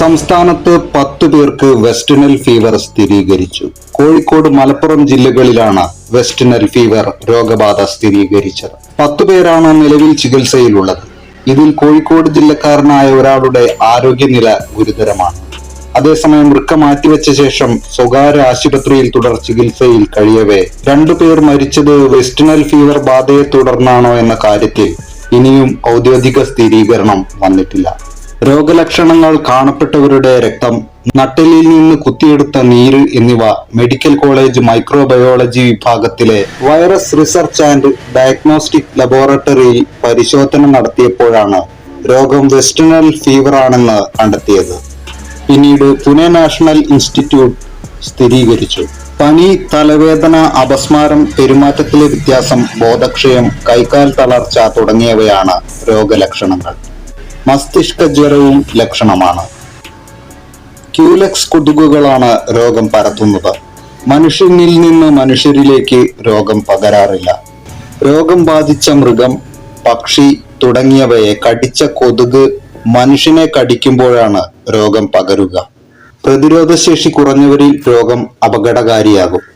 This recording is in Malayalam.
സംസ്ഥാനത്ത് പത്ത് പേർക്ക് വെസ്റ്റ്നൽ ഫീവർ സ്ഥിരീകരിച്ചു. കോഴിക്കോട് മലപ്പുറം ജില്ലകളിലാണ് വെസ്റ്റ്നൽ ഫീവർ രോഗബാധ സ്ഥിരീകരിച്ചത്. പത്തു പേരാണ് നിലവിൽ ചികിത്സയിലുള്ളത്. ഇതിൽ കോഴിക്കോട് ജില്ലക്കാരനായ ഒരാളുടെ ആരോഗ്യനില ഗുരുതരമാണ്. അതേസമയം വൃക്ക മാറ്റിവെച്ച ശേഷം സ്വകാര്യ ആശുപത്രിയിൽ തുടർ ചികിത്സയിൽ കഴിയവേ രണ്ടുപേർ മരിച്ചത് വെസ്റ്റിനൽ ഫീവർ ബാധയെ തുടർന്നാണോ എന്ന കാര്യത്തിൽ ഇനിയും ഔദ്യോഗിക സ്ഥിരീകരണം വന്നിട്ടില്ല. രോഗലക്ഷണങ്ങൾ കാണപ്പെട്ടവരുടെ രക്തം നട്ടലിൽ നിന്ന് കുത്തിയെടുത്ത നീര് എന്നിവ മെഡിക്കൽ കോളേജ് മൈക്രോബയോളജി വിഭാഗത്തിലെ വൈറസ് റിസർച്ച് ആൻഡ് ഡയഗ്നോസ്റ്റിക് ലബോറട്ടറിയിൽ പരിശോധന നടത്തിയപ്പോഴാണ് രോഗം വെസ്റ്റേണൽ ഫീവർ ആണെന്ന് കണ്ടെത്തിയത്. പിന്നീട് പുനെ നാഷണൽ ഇൻസ്റ്റിറ്റ്യൂട്ട് സ്ഥിരീകരിച്ചു. പനി തലവേദന അപസ്മാരം പെരുമാറ്റത്തിലെ വ്യത്യാസം ബോധക്ഷയം കൈകാൽ തളർച്ച തുടങ്ങിയവയാണ് രോഗലക്ഷണങ്ങൾ. മസ്തിഷ്ക ജ്വരവും ലക്ഷണമാണ്. ക്യൂലക്സ് കൊതുകുകളാണ് രോഗം പരത്തുന്നത്. മനുഷ്യനിൽ നിന്ന് മനുഷ്യരിലേക്ക് രോഗം പകരാറില്ല. രോഗം ബാധിച്ച മൃഗം പക്ഷി തുടങ്ങിയവയെ കടിച്ച കൊതുക് മനുഷ്യനെ കടിക്കുമ്പോഴാണ് രോഗം പകരുക. പ്രതിരോധശേഷി കുറഞ്ഞവരിൽ രോഗം അപകടകാരിയാകും.